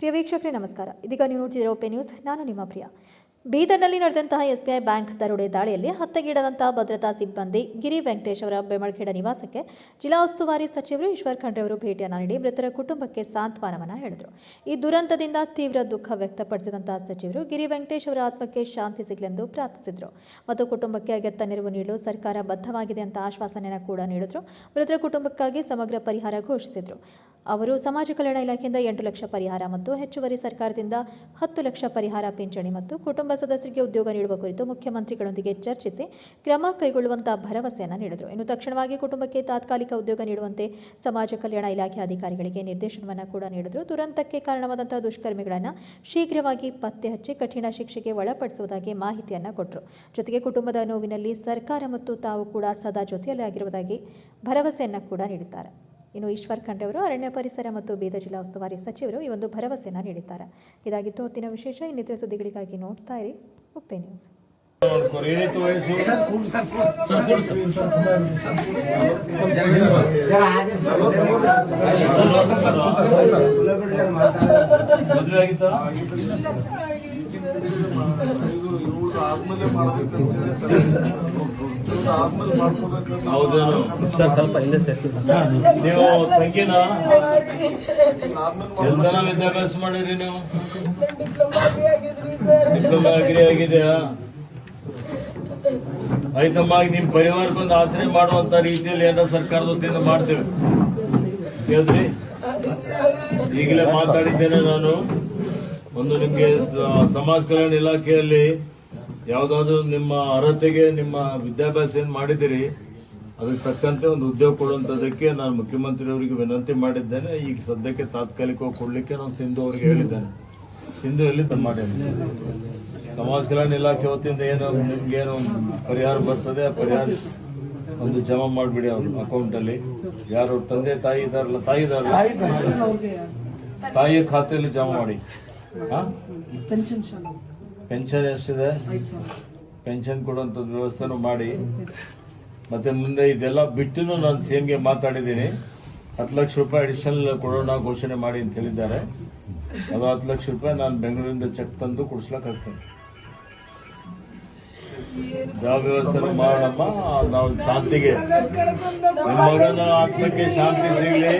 ಪ್ರಿಯ ವೀಕ್ಷಕರೇ, ನಮಸ್ಕಾರ. ಇದೀಗ ನೀವು ನೋಡ್ತಿದ್ದೀರಾ ಓಪೆ ನ್ಯೂಸ್. ನಾನು ನಿಮ್ಮ ಪ್ರಿಯ. ಬೀದರ್ನಲ್ಲಿ ನಡೆದಂತಹ ಎಸ್ಬಿಐ ಬ್ಯಾಂಕ್ ದರೋಡೆ ದಾಳಿಯಲ್ಲಿ ಹತ್ಯೆಗೀಡಾದಂತಹ ಭದ್ರತಾ ಸಿಬ್ಬಂದಿ ಗಿರಿ ವೆಂಕಟೇಶ್ ಅವರ ಬೆಮಳ್ಖೇಡ ನಿವಾಸಕ್ಕೆ ಜಿಲ್ಲಾ ಉಸ್ತುವಾರಿ ಸಚಿವರು ಈಶ್ವರ್ ಖಂಡ್ರೆ ಅವರು ಭೇಟಿಯನ್ನು ನೀಡಿ ಮೃತರ ಕುಟುಂಬಕ್ಕೆ ಸಾಂತ್ವನವನ್ನು ಹೇಳಿದರು. ಈ ದುರಂತದಿಂದ ತೀವ್ರ ದುಃಖ ವ್ಯಕ್ತಪಡಿಸಿದಂತಹ ಸಚಿವರು ಗಿರಿ ವೆಂಕಟೇಶ್ ಅವರ ಆತ್ಮಕ್ಕೆ ಶಾಂತಿ ಸಿಗಲೆಂದು ಪ್ರಾರ್ಥಿಸಿದರು. ಮತ್ತು ಕುಟುಂಬಕ್ಕೆ ಅಗತ್ಯ ನೆರವು ನೀಡಲು ಸರ್ಕಾರ ಬದ್ಧವಾಗಿದೆ ಅಂತ ಆಶ್ವಾಸನೆಯನ್ನು ಕೂಡ ನೀಡಿದರು. ಮೃತರ ಕುಟುಂಬಕ್ಕಾಗಿ ಸಮಗ್ರ ಪರಿಹಾರ ಘೋಷಿಸಿದರು. ಅವರು ಸಮಾಜ ಕಲ್ಯಾಣ ಇಲಾಖೆಯಿಂದ ಎಂಟು ಲಕ್ಷ ಪರಿಹಾರ ಮತ್ತು ಹೆಚ್ಚುವರಿ ಸರ್ಕಾರದಿಂದ ಹತ್ತು ಲಕ್ಷ ಪರಿಹಾರ ಪಿಂಚಣಿ ಮತ್ತು ಕುಟುಂಬ ಸದಸ್ಯರಿಗೆ ಉದ್ಯೋಗ ನೀಡುವ ಕುರಿತು ಮುಖ್ಯಮಂತ್ರಿಗಳೊಂದಿಗೆ ಚರ್ಚಿಸಿ ಕ್ರಮ ಕೈಗೊಳ್ಳುವಂತಹ ಭರವಸೆಯನ್ನು ನೀಡಿದರು. ಇನ್ನು ತಕ್ಷಣವಾಗಿ ಕುಟುಂಬಕ್ಕೆ ತಾತ್ಕಾಲಿಕ ಉದ್ಯೋಗ ನೀಡುವಂತೆ ಸಮಾಜ ಕಲ್ಯಾಣ ಇಲಾಖೆ ಅಧಿಕಾರಿಗಳಿಗೆ ನಿರ್ದೇಶನವನ್ನು ಕೂಡ ನೀಡಿದರು. ದುರಂತಕ್ಕೆ ಕಾರಣವಾದಂತಹ ದುಷ್ಕರ್ಮಿಗಳನ್ನು ಶೀಘ್ರವಾಗಿ ಪತ್ತೆ ಹಚ್ಚಿ ಕಠಿಣ ಶಿಕ್ಷೆಗೆ ಒಳಪಡಿಸುವುದಾಗಿ ಮಾಹಿತಿಯನ್ನು ಕೊಟ್ಟರು ಜೊತೆಗೆ ಕುಟುಂಬದ ನೋವಿನಲ್ಲಿ ಸರ್ಕಾರ ಮತ್ತು ತಾವು ಕೂಡ ಸದಾ ಜೊತೆಯಲ್ಲಿ ಆಗಿರುವುದಾಗಿ ಭರವಸೆಯನ್ನು ಕೂಡ ನೀಡಿದ್ದಾರೆ. ಇನ್ನು ಈಶ್ವರ್ ಖಂಡ್ರೆ ಅವರು ಅರಣ್ಯ ಪರಿಸರ ಮತ್ತು ಬೀದರ್ ಜಿಲ್ಲಾ ಉಸ್ತುವಾರಿ ಸಚಿವರು ಈ ಒಂದು ಭರವಸೆಯನ್ನು ನೀಡಿದ್ದಾರೆ ಇದಾಗಿತ್ತು ಹೊತ್ತಿನ ವಿಶೇಷ ಇನ್ನಿತರ ಸುದ್ದಿಗಳಿಗಾಗಿ ನೋಡ್ತಾ ಇರಿ ಉಪ್ಪೆ ನ್ಯೂಸ್ ಸರ್ ಸ್ವಲ್ಪ ಹಿಂದೆ ನೀವು ತಂಗಿನ ಎಲ್ದನ ವಿದ್ಯಾಭ್ಯಾಸ ಮಾಡಿರಿ ನೀವು? ಡಿಪ್ಲೊಮಾ ಅಗ್ರಿ ಆಗಿದೆಯಾ? ಆಯ್ತಮ್ಮ ನಿಮ್ಮ ನಿಮ್ ಪರಿವಾರಕ್ಕೊಂದು ಆಶ್ರಯ ಮಾಡುವಂತ ರೀತಿಯಲ್ಲಿ ಏನಾರ ಸರ್ಕಾರದ ವತಿಯಿಂದ ಮಾಡ್ತೇವೆ. ಕೇಳಿದ್ರಿ? ಈಗಲೇ ಮಾತಾಡಿದ್ದೇನೆ ನಾನು. ಒಂದು ನಿಮ್ಗೆ ಸಮಾಜ ಕಲ್ಯಾಣ ಇಲಾಖೆಯಲ್ಲಿ ಯಾವ್ದಾದ್ರು ನಿಮ್ಮ ಅರ್ಹತೆಗೆ ನಿಮ್ಮ ವಿದ್ಯಾಭ್ಯಾಸ ಏನ್ ಮಾಡಿದಿರಿ ಅದಕ್ಕೆ ತಕ್ಕಂತೆ ಒಂದು ಉದ್ಯೋಗ ಕೊಡುವಂತದಕ್ಕೆ ನಾನು ಮುಖ್ಯಮಂತ್ರಿಯವರಿಗೆ ವಿನಂತಿ ಮಾಡಿದ್ದೇನೆ. ಈಗ ಸದ್ಯಕ್ಕೆ ತಾತ್ಕಾಲಿಕವಾಗಿ ಕೊಡ್ಲಿಕ್ಕೆ ನಾನು ಸಿಂಧು ಅವರಿಗೆ ಹೇಳಿದ್ದೇನೆ. ಸಿಂಧು ಎಲ್ಲಿಂದ ಮಾಡಿ ಸಮಾಜ ಕಲ್ಯಾಣ ಇಲಾಖೆ ವತಿಯಿಂದ ಏನು ನಿಮ್ಗೇನು ಪರಿಹಾರ ಬರ್ತದೆ, ಆ ಪರಿಹಾರ ಒಂದು ಜಮಾ ಮಾಡಿಬಿಡಿ ಅವ್ರ ಅಕೌಂಟಲ್ಲಿ. ಯಾರು ತಂದೆ ತಾಯಿ ಇದಾರಲ್ಲ ತಾಯಿ ಇದಾರಲ್ಲ? ತಾಯಿಯ ಖಾತೆಯಲ್ಲಿ ಜಮಾ ಮಾಡಿ. ಪೆನ್ಷನ್ ಎಷ್ಟಿದೆ? ಪೆನ್ಷನ್ ಕೊಡುವಂಥದ್ದು ವ್ಯವಸ್ಥೆನೂ ಮಾಡಿ. ಮತ್ತೆ ಮುಂದೆ ಇದೆಲ್ಲ ಬಿಟ್ಟು ನಾನು ಸಿ ಗೆ ಮಾತಾಡಿದ್ದೀನಿ. ಹತ್ತು ಲಕ್ಷ ರೂಪಾಯಿ ಅಡಿಷನಲ್ ಕೊಡೋಣ ಘೋಷಣೆ ಮಾಡಿ ಅಂತ ಹೇಳಿದ್ದಾರೆ. ಅದು ಹತ್ತು ಲಕ್ಷ ರೂಪಾಯಿ ನಾನು ಬೆಂಗಳೂರಿಂದ ಚೆಕ್ ತಂದು ಕೊಡ್ಸ್ಲಕ್ಕೆ ಹಚ್ತೇನೆ. ಯಾವ ವ್ಯವಸ್ಥೆ ಮಾಡೋಣಮ್ಮ. ನಾವು ಶಾಂತಿಗೆ. ನಿಮ್ಮ ಮಗನ ಆತ್ಮಕ್ಕೆ ಶಾಂತಿ ಸಿಗಲಿ.